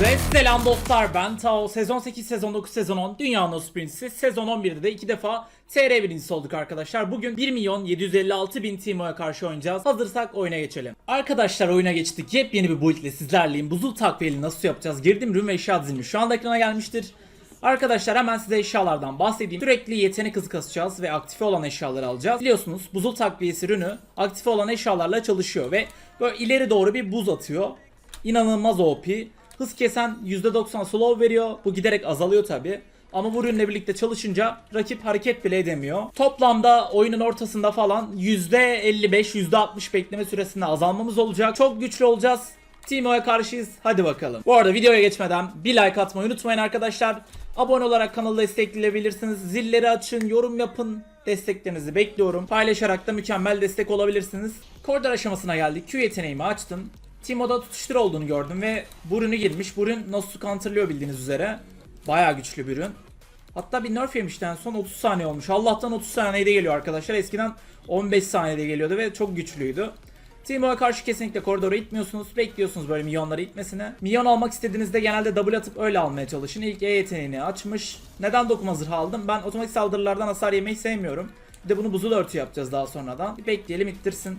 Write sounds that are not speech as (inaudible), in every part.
Ve selam dostlar ben Tao. Sezon 8, sezon 9, sezon 10 Dünya Nos Prince'i. Sezon 11'de de iki defa TR birincisi olduk arkadaşlar. Bugün 1 milyon 756 bin Timo'ya karşı oynayacağız. Hazırsak oyuna geçelim. Arkadaşlar oyuna geçtik. Yepyeni bir build ile sizlerleyim. Buzul takviyeli nasıl yapacağız? Girdim ürün ve eşya şu anda ekrana gelmiştir. Arkadaşlar hemen size eşyalardan bahsedeyim. Sürekli yetenek hızı kasacağız ve aktife olan eşyaları alacağız. Biliyorsunuz buzul takviyesi ürünü aktife olan eşyalarla çalışıyor ve böyle ileri doğru bir buz atıyor. İnanılmaz OP. Hız kesen %90 slow veriyor. Bu giderek azalıyor tabi. Ama bu ürünle birlikte çalışınca rakip hareket bile edemiyor. Toplamda oyunun ortasında falan %55 %60 bekleme süresinde azalmamız olacak. Çok güçlü olacağız. Timo'ya karşıyız. Hadi bakalım. Bu arada videoya geçmeden bir like atmayı unutmayın arkadaşlar. Abone olarak kanalı destekleyebilirsiniz. Zilleri açın, yorum yapın. Desteklerinizi bekliyorum. Paylaşarak da mükemmel destek olabilirsiniz. Koridor aşamasına geldik. Q yeteneğimi açtım. Timo'da tutuştur olduğunu gördüm ve bu ürünü girmiş. Bu ürün Nosu counterlıyor bildiğiniz üzere. Bayağı güçlü bir ürün. Hatta bir nerf yemişti en son 30 saniye olmuş. Allah'tan 30 saniyede geliyor arkadaşlar. Eskiden 15 saniyede geliyordu ve çok güçlüydü. Teemo'ya karşı kesinlikle koridora itmiyorsunuz. Bekliyorsunuz böyle milyonları itmesine. Milyon almak istediğinizde genelde double atıp öyle almaya çalışın. İlk E yeteneğini açmış. Neden dokuma aldım? Ben otomatik saldırılardan hasar yemeyi sevmiyorum. Bir de bunu buzul örtü yapacağız daha sonradan. Bir bekleyelim ittirsin.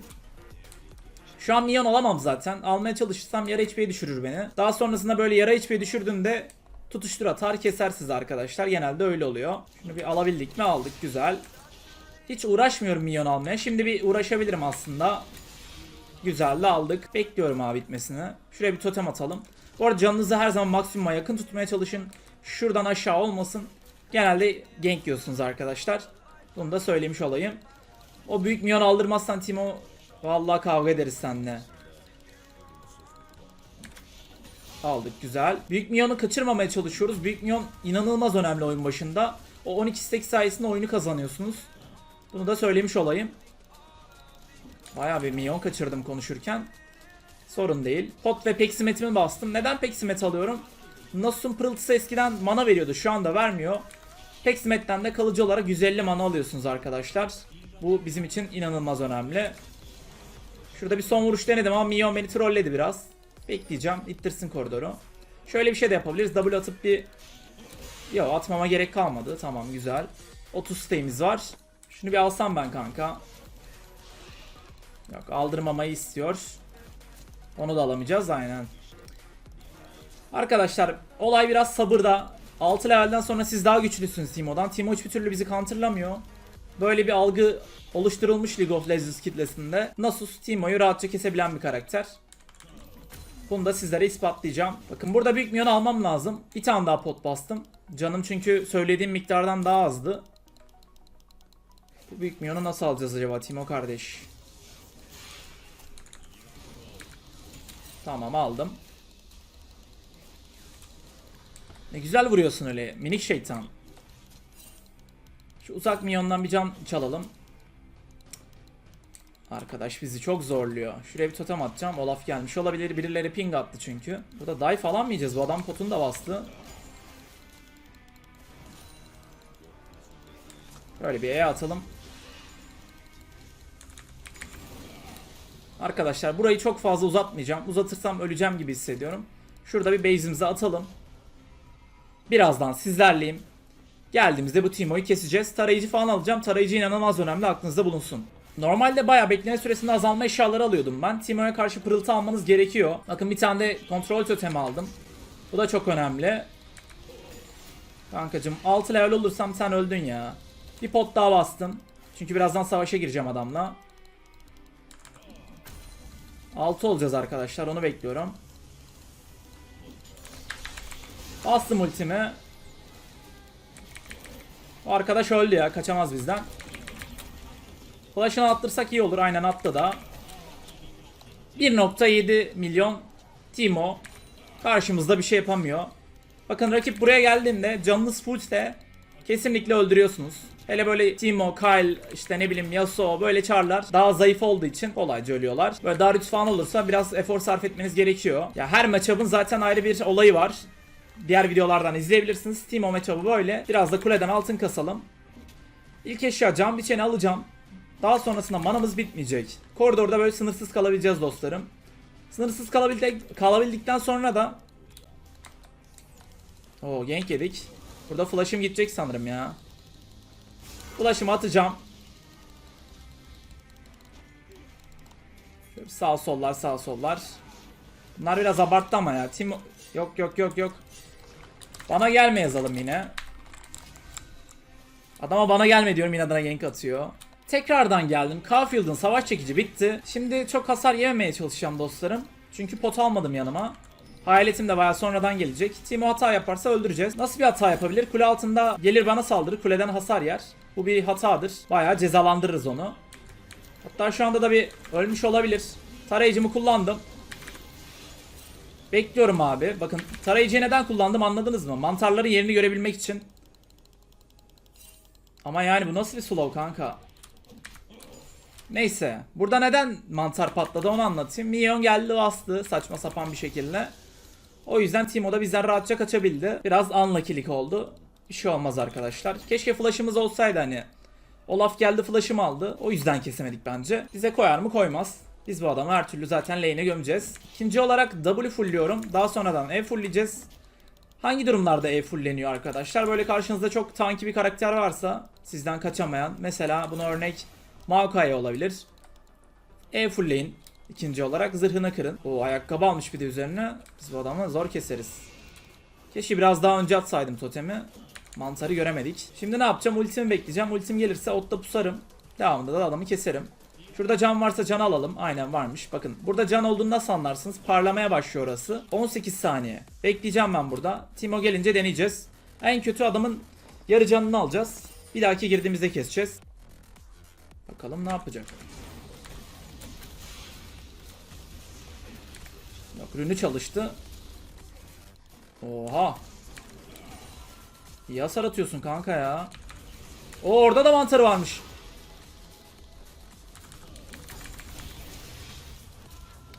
Şu an milyon alamam zaten. Almaya çalışırsam yarı HP'ye düşürür beni. Daha sonrasında böyle yarı HP'ye düşürdüğünde tutuştur atar keser sizi arkadaşlar. Genelde öyle oluyor. Şunu bir alabildik mi aldık güzel. Hiç uğraşmıyorum milyon almaya. Şimdi bir uğraşabilirim aslında. Güzel aldık. Bekliyorum abi bitmesini. Şuraya bir totem atalım. Bu arada canınızı her zaman maksimuma yakın tutmaya çalışın. Şuradan aşağı olmasın. Genelde gank yiyorsunuz arkadaşlar. Bunu da söylemiş olayım. O büyük milyon aldırmazsan Timo vallahi kavga ederiz seninle. Aldık güzel. Büyük milyonu kaçırmamaya çalışıyoruz. Büyük milyon inanılmaz önemli oyun başında. O 12 stack sayesinde oyunu kazanıyorsunuz. Bunu da söylemiş olayım. Bayağı bir milyon kaçırdım konuşurken. Sorun değil. Pot ve Peksimet'imi bastım. Neden Peksimet alıyorum? Nasus'un pırıltısı eskiden mana veriyordu. Şu anda vermiyor. Peksimet'ten de kalıcı olarak 150 mana alıyorsunuz arkadaşlar. Bu bizim için inanılmaz önemli. Şurada bir son vuruş denedim ama Milyon beni trolledi biraz. Bekleyeceğim. ittirsin koridoru. Şöyle bir şey de yapabiliriz. Double atıp bir... Yok atmama gerek kalmadı. Tamam güzel. 30 stay'imiz var. Şunu bir alsam ben kanka. Yok aldırmamayı istiyor. Onu da alamayacağız aynen. Arkadaşlar olay biraz sabırda. 6 levelden sonra siz daha güçlüsünüz Timo'dan. Timo hiçbir türlü bizi counterlamıyor. Böyle bir algı oluşturulmuş League of Legends kitlesinde. Nasus Timo'yu rahatça kesebilen bir karakter. Bunu da sizlere ispatlayacağım. Bakın burada büyük milyon almam lazım. Bir tane daha pot bastım. Canım çünkü söylediğim miktardan daha azdı. Bu büyük milyonu nasıl alacağız acaba Timo kardeş? Tamam aldım. Ne güzel vuruyorsun öyle minik şeytan. Şu uzak milyondan bir can çalalım. Arkadaş bizi çok zorluyor. Şuraya bir totem atacağım. Olaf gelmiş olabilir. Birileri ping attı çünkü. Burada dive falan mı yiyeceğiz? Bu adam potunu da bastı. Böyle bir E atalım. Arkadaşlar burayı çok fazla uzatmayacağım. Uzatırsam öleceğim gibi hissediyorum. Şurada bir base'imizi atalım. Birazdan sizlerleyim. Geldiğimizde bu Timo'yu keseceğiz. Tarayıcı falan alacağım. Tarayıcı inanılmaz önemli aklınızda bulunsun. Normalde bayağı bekleme süresinde azalma eşyaları alıyordum ben. Timo'ya karşı pırıltı almanız gerekiyor. Bakın bir tane de kontrol totemi aldım. Bu da çok önemli. Kankacım 6 level olursam sen öldün ya. Bir pot daha bastım. Çünkü birazdan savaşa gireceğim adamla. 6 olacağız arkadaşlar onu bekliyorum. Bastım ultimi. O arkadaş öldü ya kaçamaz bizden. Flash'ını attırsak iyi olur aynen attı da. 1.7 milyon Timo karşımızda bir şey yapamıyor. Bakın rakip buraya geldiğinde canınız fullse kesinlikle öldürüyorsunuz. Hele böyle Timo, Kyle, işte ne bileyim Yasuo böyle çarlar daha zayıf olduğu için kolayca ölüyorlar. Böyle Darius falan olursa biraz efor sarf etmeniz gerekiyor. Ya her matchup'ın zaten ayrı bir olayı var. Diğer videolardan izleyebilirsiniz. Timo matchup'ı böyle. Biraz da kuleden altın kasalım. İlk eşya cam biçeni alacağım. Daha sonrasında manamız bitmeyecek. Koridorda böyle sınırsız kalabileceğiz dostlarım. Sınırsız kalabildik, kalabildikten sonra da Oo gank yedik. Burada flash'ım gidecek sanırım ya. Flash'ımı atacağım. Şöyle sağ sollar sağ sollar. Bunlar biraz abarttı ama ya. Tim yok yok yok yok. Bana gelme yazalım yine. Adama bana gelme diyorum yine adına gank atıyor. Tekrardan geldim. Carfield'ın savaş çekici bitti. Şimdi çok hasar yememeye çalışacağım dostlarım. Çünkü pot almadım yanıma. Hayaletim de bayağı sonradan gelecek. Timo hata yaparsa öldüreceğiz. Nasıl bir hata yapabilir? Kule altında gelir bana saldırır. Kuleden hasar yer. Bu bir hatadır. Bayağı cezalandırırız onu. Hatta şu anda da bir ölmüş olabilir. Tarayıcımı kullandım. Bekliyorum abi. Bakın tarayıcıyı neden kullandım anladınız mı? Mantarların yerini görebilmek için. Ama yani bu nasıl bir slow kanka? Neyse. Burada neden mantar patladı onu anlatayım. Minyon geldi bastı saçma sapan bir şekilde. O yüzden Timo da bizden rahatça kaçabildi. Biraz unlucky'lik oldu. Bir şey olmaz arkadaşlar. Keşke flash'ımız olsaydı hani. Olaf geldi flash'ımı aldı. O yüzden kesemedik bence. Bize koyar mı koymaz. Biz bu adamı her türlü zaten lane'e gömeceğiz. İkinci olarak W fullliyorum. Daha sonradan E fullleyeceğiz. Hangi durumlarda E fullleniyor arkadaşlar? Böyle karşınızda çok tanki bir karakter varsa sizden kaçamayan. Mesela buna örnek Maokai olabilir. E fullleyin. İkinci olarak zırhını kırın. O ayakkabı almış bir de üzerine. Biz bu adamı zor keseriz. Keşke biraz daha önce atsaydım totemi. Mantarı göremedik. Şimdi ne yapacağım? Ultimi bekleyeceğim. Ultim gelirse otta pusarım. Devamında da adamı keserim. Şurada can varsa can alalım. Aynen varmış. Bakın burada can olduğunu nasıl anlarsınız? Parlamaya başlıyor orası. 18 saniye. Bekleyeceğim ben burada. Timo gelince deneyeceğiz. En kötü adamın yarı canını alacağız. Bir dahaki girdiğimizde keseceğiz. Bakalım ne yapacak. Yok rünü çalıştı. Oha. İyi hasar atıyorsun kanka ya. O orada da mantarı varmış.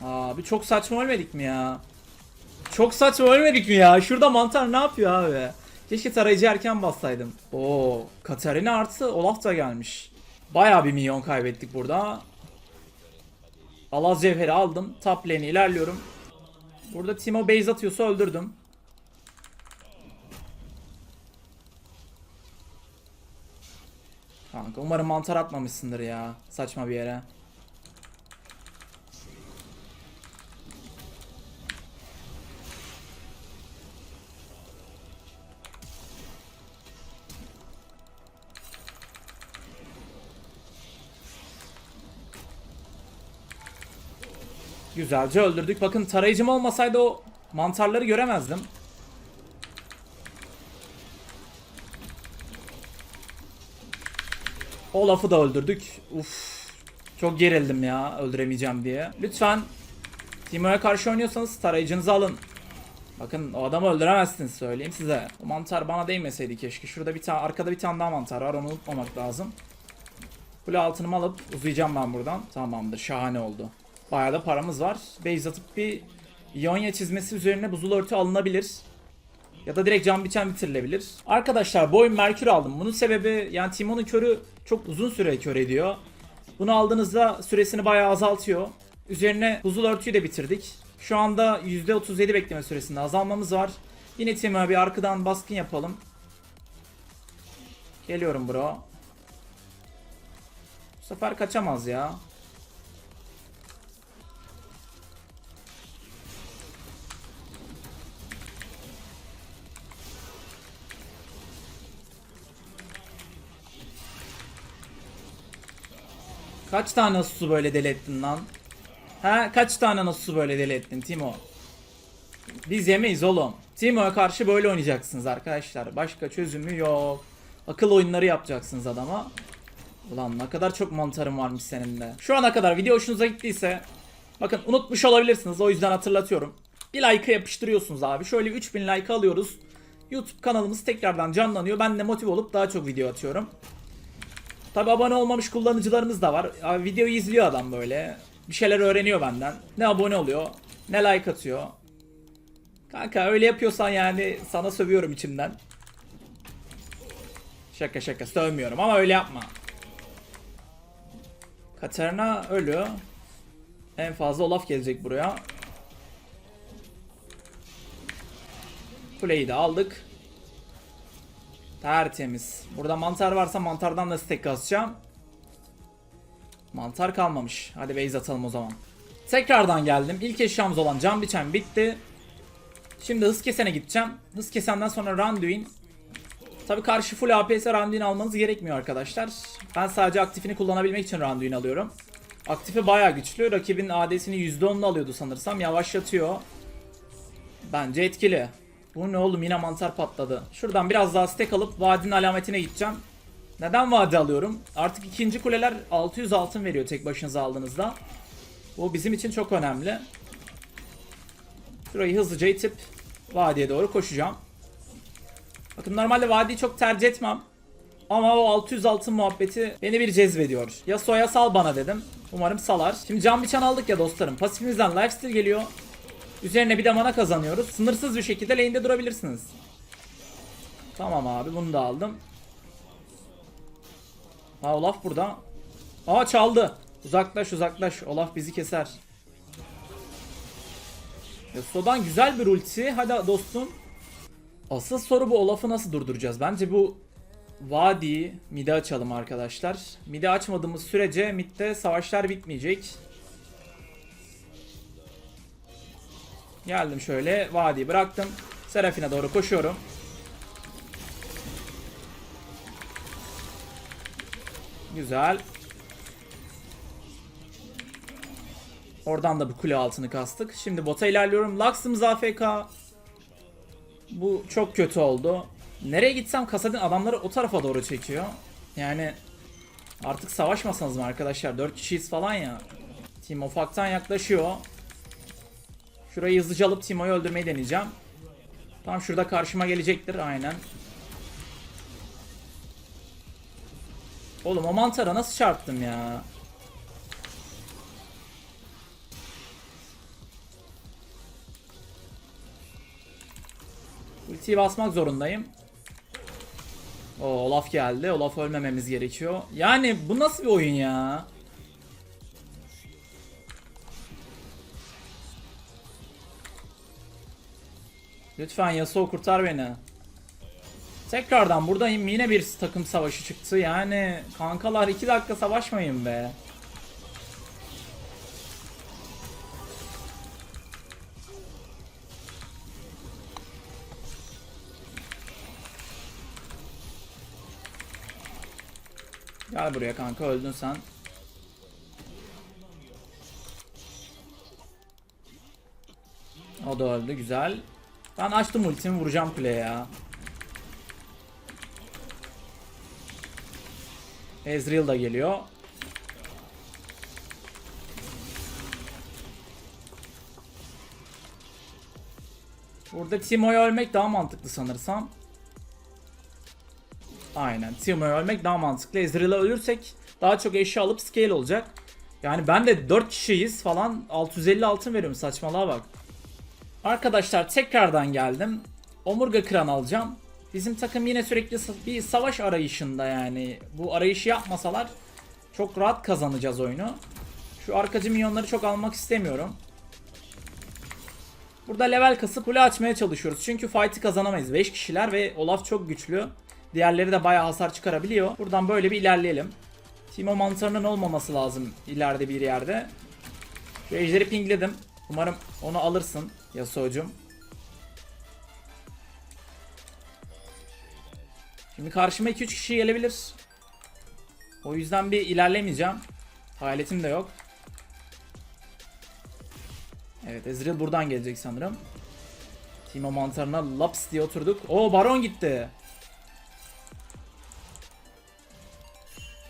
Abi çok saçma ölmedik mi ya? Çok saçma ölmedik mi ya? Şurada mantar ne yapıyor abi? Keşke tarayıcı erken bassaydım. Oo, Katarina artı Olaf da gelmiş. Bayağı bir milyon kaybettik burada. Alaz cevheri aldım. Top lane'e ilerliyorum. Burada Timo base atıyorsa öldürdüm. Kanka umarım mantar atmamışsındır ya. Saçma bir yere. Güzelce öldürdük. Bakın tarayıcım olmasaydı o mantarları göremezdim. Olaf'ı da öldürdük. Uf. Çok gerildim ya öldüremeyeceğim diye. Lütfen Timo'ya karşı oynuyorsanız tarayıcınızı alın. Bakın o adamı öldüremezsiniz söyleyeyim size. O mantar bana değmeseydi keşke. Şurada bir tane arkada bir tane daha mantar var onu unutmamak lazım. Kule altınımı alıp uzayacağım ben buradan. Tamamdır şahane oldu. Bayağı da paramız var. Base atıp bir Ionia çizmesi üzerine buzul örtü alınabilir. Ya da direkt cam biçen bitirilebilir. Arkadaşlar bu oyun Merkür aldım. Bunun sebebi yani Timon'un körü çok uzun süre kör ediyor. Bunu aldığınızda süresini bayağı azaltıyor. Üzerine buzul örtüyü de bitirdik. Şu anda %37 bekleme süresinde azalmamız var. Yine Timo'ya bir arkadan baskın yapalım. Geliyorum bro. Bu sefer kaçamaz ya. Kaç tane Nasus'u böyle deli ettin lan? Ha kaç tane Nasus'u böyle deli ettin Timo? Biz yemeyiz oğlum. Timo'ya karşı böyle oynayacaksınız arkadaşlar. Başka çözümü yok. Akıl oyunları yapacaksınız adama. Ulan ne kadar çok mantarım varmış senin de. Şu ana kadar video hoşunuza gittiyse bakın unutmuş olabilirsiniz o yüzden hatırlatıyorum. Bir like yapıştırıyorsunuz abi. Şöyle 3000 like alıyoruz. YouTube kanalımız tekrardan canlanıyor. Ben de motive olup daha çok video atıyorum. Tabi abone olmamış kullanıcılarımız da var. Abi, videoyu izliyor adam böyle. Bir şeyler öğreniyor benden. Ne abone oluyor ne like atıyor. Kanka öyle yapıyorsan yani sana sövüyorum içimden. Şaka şaka sövmüyorum ama öyle yapma. Katarina ölü. En fazla Olaf gelecek buraya. Kuleyi de aldık. Tertemiz. Burada mantar varsa mantardan da stack kasacağım. Mantar kalmamış. Hadi base atalım o zaman. Tekrardan geldim. İlk eşyamız olan cam biçen bitti. Şimdi hız kesene gideceğim. Hız kesenden sonra Randuin. Tabi karşı full AP ise Randuin almanız gerekmiyor arkadaşlar. Ben sadece aktifini kullanabilmek için Randuin alıyorum. Aktifi baya güçlü. Rakibin AD'sini %10'la alıyordu sanırsam. Yavaşlatıyor. Bence etkili. Bu ne oğlum yine mantar patladı. Şuradan biraz daha stack alıp vadinin alametine gideceğim. Neden vadi alıyorum? Artık ikinci kuleler 600 altın veriyor tek başınıza aldığınızda. Bu bizim için çok önemli. Şurayı hızlıca itip vadiye doğru koşacağım. Bakın normalde vadiyi çok tercih etmem. Ama o 600 altın muhabbeti beni bir cezbediyor. Yasuo'ya sal bana dedim. Umarım salar. Şimdi can biçen aldık ya dostlarım. Pasifimizden lifesteal geliyor. Üzerine bir de mana kazanıyoruz. Sınırsız bir şekilde lane'de durabilirsiniz. Tamam abi bunu da aldım. Ha Olaf burada. Aa çaldı. Uzaklaş uzaklaş. Olaf bizi keser. Yasuo'dan güzel bir ulti. Hadi dostum. Asıl soru bu Olaf'ı nasıl durduracağız? Bence bu Vadi'yi mid'e açalım arkadaşlar. Mid'e açmadığımız sürece mid'de savaşlar bitmeyecek. Geldim şöyle vadiyi bıraktım. Seraphine doğru koşuyorum. Güzel. Oradan da bu kule altını kastık. Şimdi bota ilerliyorum. Lux'ımız AFK. Bu çok kötü oldu. Nereye gitsem Kasadin adamları o tarafa doğru çekiyor. Yani artık savaşmasanız mı arkadaşlar? 4 kişiyiz falan ya. Timo ufaktan yaklaşıyor. Şurayı hızlıca alıp Timo'yu öldürmeyi deneyeceğim. Tam şurada karşıma gelecektir aynen. Oğlum o mantara nasıl çarptım ya? Ultiyi basmak zorundayım. O Olaf geldi. Olaf ölmememiz gerekiyor. Yani bu nasıl bir oyun ya? Lütfen Yasuo kurtar beni. Tekrardan buradayım. Yine bir takım savaşı çıktı. Yani kankalar 2 dakika savaşmayın be. Gel buraya kanka öldün sen. O da öldü güzel. Ben açtım ultimi vuracağım kuleye ya. Ezreal da geliyor. Burada Timo'yu ölmek daha mantıklı sanırsam. Aynen. Timo'yu ölmek daha mantıklı. Ezreal'a ölürsek daha çok eşya alıp scale olacak. Yani ben de 4 kişiyiz falan 650 altın veriyorum saçmalığa bak. Arkadaşlar tekrardan geldim. Omurga kıran alacağım. Bizim takım yine sürekli bir savaş arayışında yani. Bu arayışı yapmasalar çok rahat kazanacağız oyunu. Şu arkacı minyonları çok almak istemiyorum. Burada level kasıp kule açmaya çalışıyoruz. Çünkü fight'ı kazanamayız. 5 kişiler ve Olaf çok güçlü. Diğerleri de bayağı hasar çıkarabiliyor. Buradan böyle bir ilerleyelim. Timo mantarının olmaması lazım ileride bir yerde. Şu ejderi pingledim. Umarım onu alırsın Yasuo'cum. Şimdi karşıma 2-3 kişi gelebilir. O yüzden bir ilerlemeyeceğim. Hayaletim de yok. Evet Ezreal buradan gelecek sanırım. Timo mantarına laps diye oturduk. Oo baron gitti.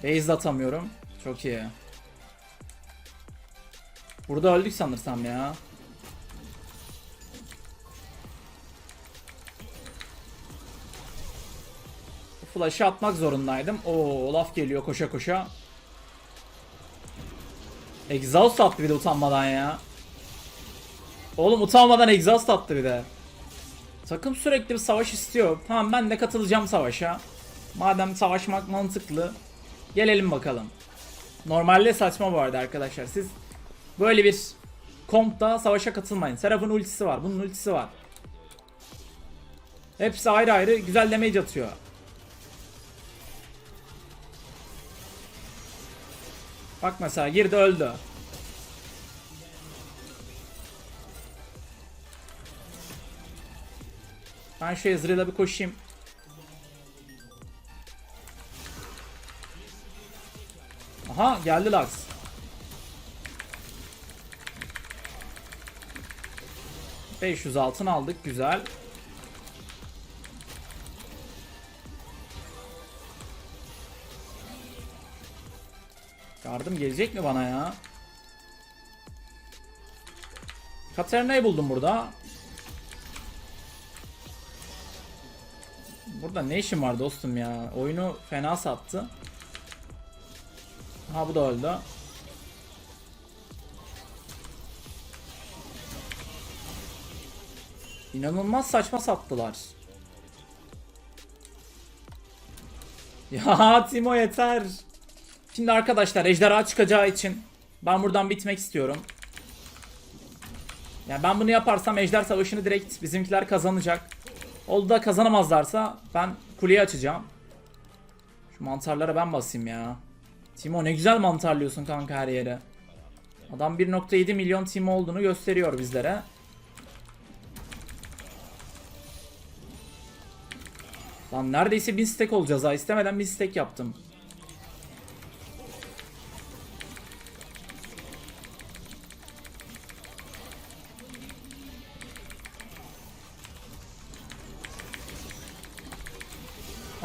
Base atamıyorum. Çok iyi. Burada öldük sanırsam ya. Flash'ı atmak zorundaydım. Oo Olaf geliyor koşa koşa. Exhaust attı bir de utanmadan ya. Oğlum utanmadan exhaust attı bir de. Takım sürekli bir savaş istiyor. Tamam ben de katılacağım savaşa. Madem savaşmak mantıklı. Gelelim bakalım. Normalde saçma bu arada arkadaşlar. Siz böyle bir kompta savaşa katılmayın. Seraph'ın ultisi var. Bunun ultisi var. Hepsi ayrı ayrı güzel damage atıyor. Bak mesela girdi öldü. Ben şu Ezreal'a bir koşayım. Aha geldi Lux. ...500 altın aldık güzel. Yardım gelecek mi bana ya? Katarina'yı buldum burada. Burada ne işim var dostum ya? Oyunu fena sattı. Ha bu da öldü. İnanılmaz saçma sattılar. Ya Timo yeter. Şimdi arkadaşlar ejderha çıkacağı için ben buradan bitmek istiyorum. Yani ben bunu yaparsam ejder savaşını direkt bizimkiler kazanacak. Oldu da kazanamazlarsa ben kuleyi açacağım. Şu mantarlara ben basayım ya. Timo ne güzel mantarlıyorsun kanka her yere. Adam 1.7 milyon Timo olduğunu gösteriyor bizlere. Lan neredeyse 1000 stack olacağız ha. İstemeden 1000 stack yaptım.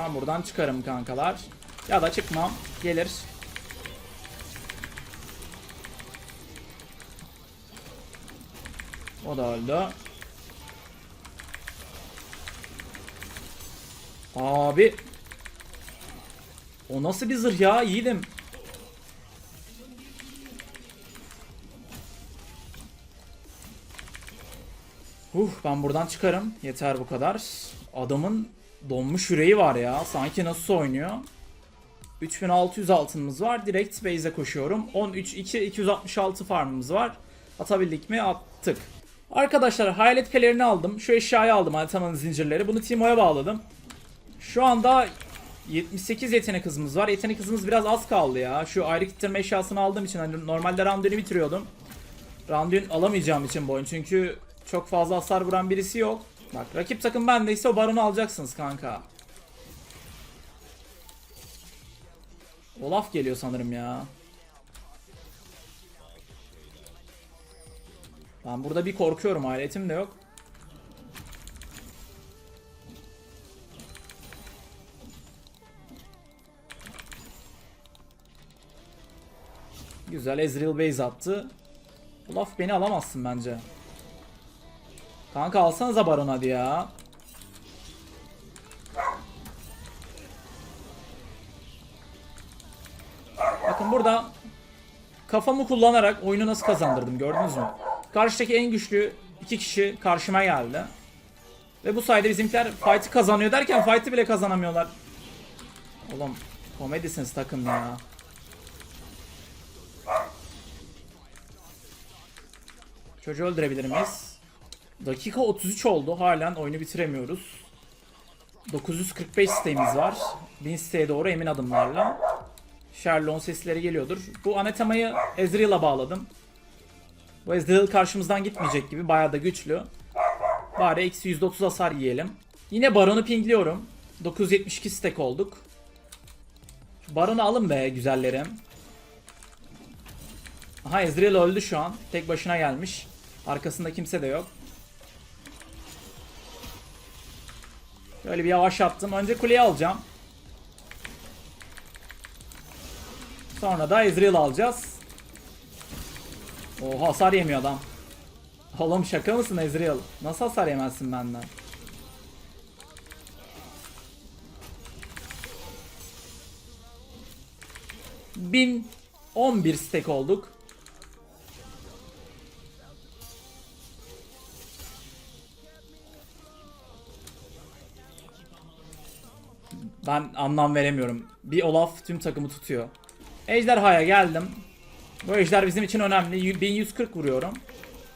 Tamam buradan çıkarım kankalar. Ya da çıkmam. Gelir. O da öldü. Abi. O nasıl bir zırh ya yiğidim. Huh ben buradan çıkarım. Yeter bu kadar. Adamın donmuş yüreği var ya. Sanki nasıl oynuyor. 3600 altınımız var. Direkt base'e koşuyorum. 13 2 266 farmımız var. Atabildik mi? Attık. Arkadaşlar hayalet pelerini aldım. Şu eşyayı aldım Altaman'ın zincirleri. Bunu Timo'ya bağladım. Şu anda 78 yetenek hızımız var. Yetenek hızımız biraz az kaldı ya. Şu ayrı kitleme eşyasını aldığım için hani normalde Randuin'i bitiriyordum. Randuin alamayacağım için bu oyun. Çünkü çok fazla hasar vuran birisi yok. Bak rakip takım bendeyse o baronu alacaksınız kanka. Olaf geliyor sanırım ya. Ben burada bir korkuyorum aletim de yok. Güzel Ezreal base attı. Olaf beni alamazsın bence. Kanka alsanıza baron hadi ya. Bakın burada kafamı kullanarak oyunu nasıl kazandırdım gördünüz mü? Karşıdaki en güçlü iki kişi karşıma geldi. Ve bu sayede bizimkiler fight'ı kazanıyor derken fight'ı bile kazanamıyorlar. Oğlum komedisiniz takım ya. Çocuğu öldürebilir miyiz? Dakika 33 oldu. Halen oyunu bitiremiyoruz. 945 sitemiz var. 1000 siteye doğru emin adımlarla. Sherlock'un sesleri geliyordur. Bu Anatema'yı Ezreal'a bağladım. Bu Ezreal karşımızdan gitmeyecek gibi. Bayağı da güçlü. Bari eksi %30 hasar yiyelim. Yine Baron'u pingliyorum. 972 stack olduk. Baron'u alın be güzellerim. Aha Ezreal öldü şu an. Tek başına gelmiş. Arkasında kimse de yok. Böyle bir yavaş attım. Önce kuleyi alacağım. Sonra da Ezreal alacağız. O hasar yemiyor adam. Oğlum şaka mısın Ezreal? Nasıl hasar yemezsin benden? Bin 11 stack olduk. Ben anlam veremiyorum. Bir Olaf tüm takımı tutuyor. Ejderhaya geldim. Bu ejder bizim için önemli. 1140 vuruyorum.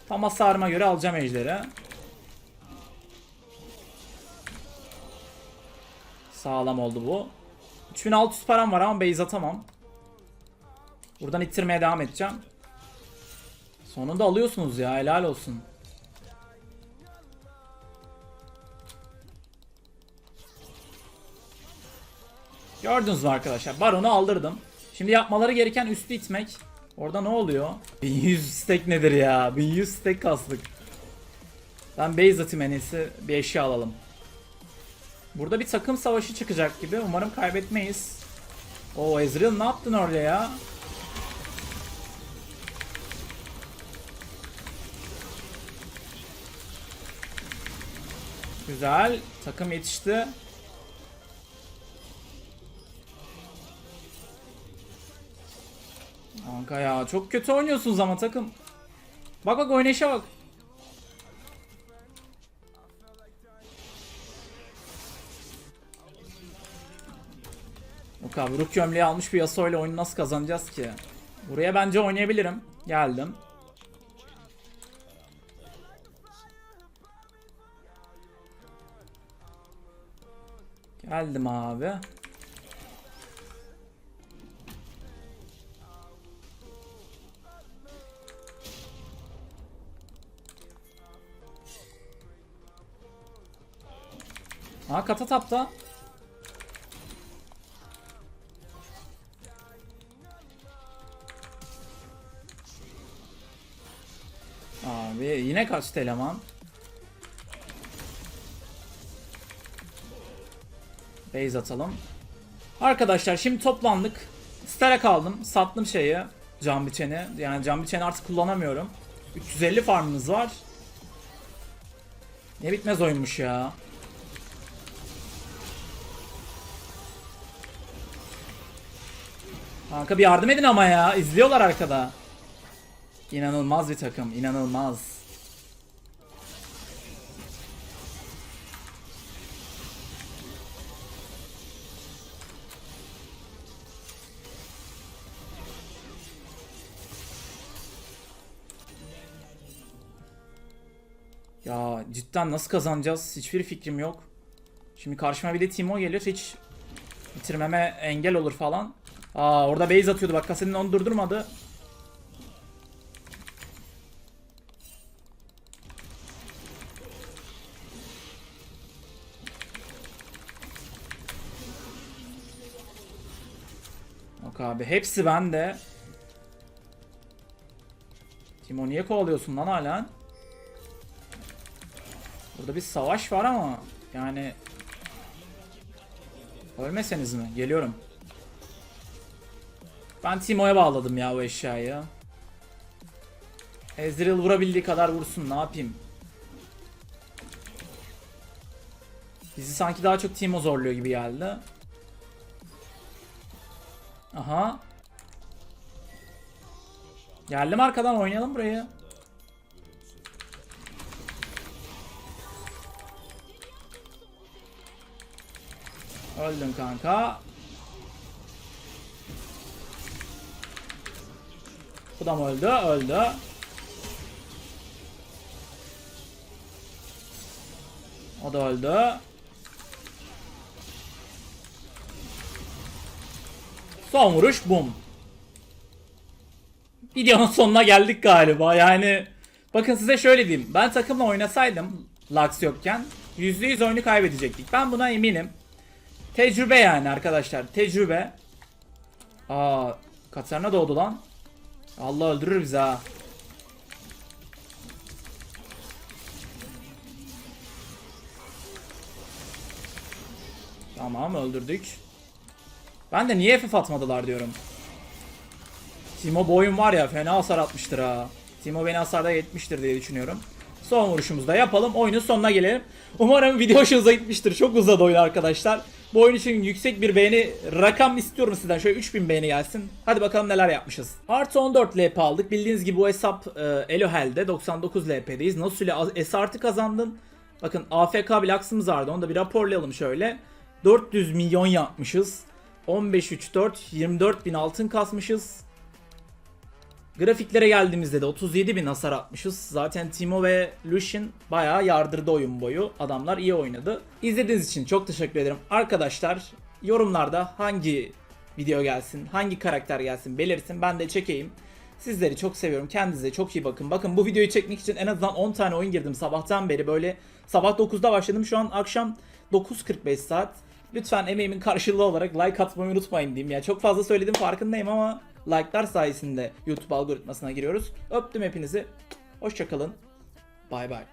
Tam hasarıma göre alacağım ejderi. Sağlam oldu bu. 3600 param var ama base atamam. Buradan ittirmeye devam edeceğim. Sonunda alıyorsunuz ya helal olsun. Gördünüz mü arkadaşlar? Baron'u aldırdım. Şimdi yapmaları gereken üstü itmek. Orada ne oluyor? (laughs) 1100 stack nedir ya? 1100 stack kastık. Ben base atayım en iyisi. Bir eşya alalım. Burada bir takım savaşı çıkacak gibi. Umarım kaybetmeyiz. O Ezreal ne yaptın orada ya? Güzel. Takım yetişti. Kanka ya çok kötü oynuyorsunuz ama takım. Bak bak oynayışa bak. Yok abi Rook almış bir Yasuo ile oyunu nasıl kazanacağız ki? Buraya bence oynayabilirim. Geldim. Geldim abi. Aa kata tapta. Abi yine kaçtı eleman. Base atalım. Arkadaşlar şimdi toplandık. Stack aldım. Sattım şeyi. Cam biçeni. Yani cam biçeni artık kullanamıyorum. 350 farmımız var. Ne bitmez oyunmuş ya. Kanka bir yardım edin ama ya. İzliyorlar arkada. İnanılmaz bir takım. inanılmaz. Ya cidden nasıl kazanacağız? Hiçbir fikrim yok. Şimdi karşıma bir de Timo gelir. Hiç bitirmeme engel olur falan. Aa orada base atıyordu bak Kasenin onu durdurmadı. Yok abi hepsi bende. Timo niye kovalıyorsun lan hala? Burada bir savaş var ama yani Ölmeseniz mi? Geliyorum. Ben Timo'ya bağladım ya o eşyayı. Ezreal vurabildiği kadar vursun ne yapayım. Bizi sanki daha çok Timo zorluyor gibi geldi. Aha. Geldim arkadan oynayalım burayı. Öldün kanka. Bu da mı öldü? Öldü. O da öldü. Son vuruş bum. Videonun sonuna geldik galiba. Yani bakın size şöyle diyeyim. Ben takımla oynasaydım Lux yokken %100 oyunu kaybedecektik. Ben buna eminim. Tecrübe yani arkadaşlar. Tecrübe. Aa, Katarina doğdu lan. Allah öldürür bizi ha. Tamam öldürdük. Ben de niye FF atmadılar diyorum. Timo boyun var ya fena hasar atmıştır ha. Timo beni hasarda yetmiştir diye düşünüyorum. Son vuruşumuzu da yapalım. Oyunun sonuna gelelim. Umarım video hoşunuza gitmiştir. Çok uzadı oyun arkadaşlar. Bu oyun için yüksek bir beğeni rakam istiyorum sizden. Şöyle 3000 beğeni gelsin. Hadi bakalım neler yapmışız. Artı 14 LP aldık. Bildiğiniz gibi bu hesap e, Elohel'de 99 LP'deyiz. Nasıl S artı kazandın? Bakın AFK bir laksımız vardı. Onu da bir raporlayalım şöyle. 400 milyon yapmışız. 15 3 4 24 bin altın kasmışız. Grafiklere geldiğimizde de 37 bin hasar atmışız. Zaten Timo ve Lucian bayağı yardırdı oyun boyu. Adamlar iyi oynadı. İzlediğiniz için çok teşekkür ederim. Arkadaşlar yorumlarda hangi video gelsin, hangi karakter gelsin belirsin. Ben de çekeyim. Sizleri çok seviyorum. Kendinize çok iyi bakın. Bakın bu videoyu çekmek için en azından 10 tane oyun girdim sabahtan beri. Böyle sabah 9'da başladım. Şu an akşam 9.45 saat. Lütfen emeğimin karşılığı olarak like atmayı unutmayın diyeyim. Ya çok fazla söyledim farkındayım ama like'lar sayesinde YouTube algoritmasına giriyoruz. Öptüm hepinizi. Hoşçakalın. Bay bay.